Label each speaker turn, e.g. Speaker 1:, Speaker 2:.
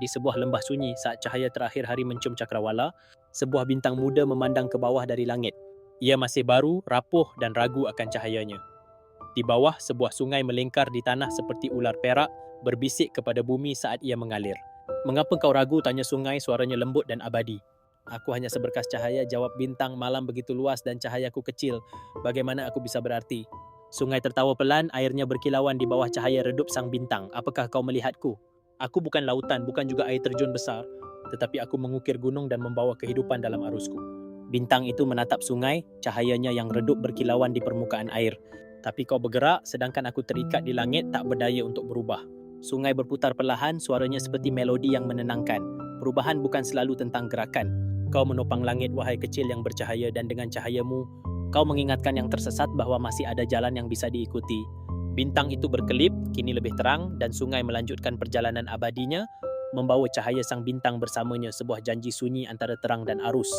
Speaker 1: di sebuah lembah sunyi saat cahaya terakhir hari mencium cakrawala, sebuah bintang muda memandang ke bawah dari langit. Ia masih baru, rapuh dan ragu akan cahayanya. Di bawah, sebuah sungai melingkar di tanah seperti ular perak, berbisik kepada bumi saat ia mengalir. Mengapa kau ragu? Tanya sungai, suaranya lembut dan abadi. Aku hanya seberkas cahaya, jawab bintang, malam begitu luas dan cahayaku kecil. Bagaimana aku bisa berarti? Sungai tertawa pelan, airnya berkilauan di bawah cahaya redup sang bintang. Apakah kau melihatku? Aku bukan lautan, bukan juga air terjun besar, tetapi aku mengukir gunung dan membawa kehidupan dalam arusku. Bintang itu menatap sungai, cahayanya yang redup berkilauan di permukaan air. Tapi kau bergerak, sedangkan aku terikat di langit tak berdaya untuk berubah. Sungai berputar perlahan, suaranya seperti melodi yang menenangkan. Perubahan bukan selalu tentang gerakan. Kau menopang langit, wahai kecil yang bercahaya dan dengan cahayamu, kau mengingatkan yang tersesat bahwa masih ada jalan yang bisa diikuti. Bintang itu berkelip, kini lebih terang dan sungai melanjutkan perjalanan abadinya, membawa cahaya sang bintang bersamanya sebuah janji sunyi antara terang dan arus.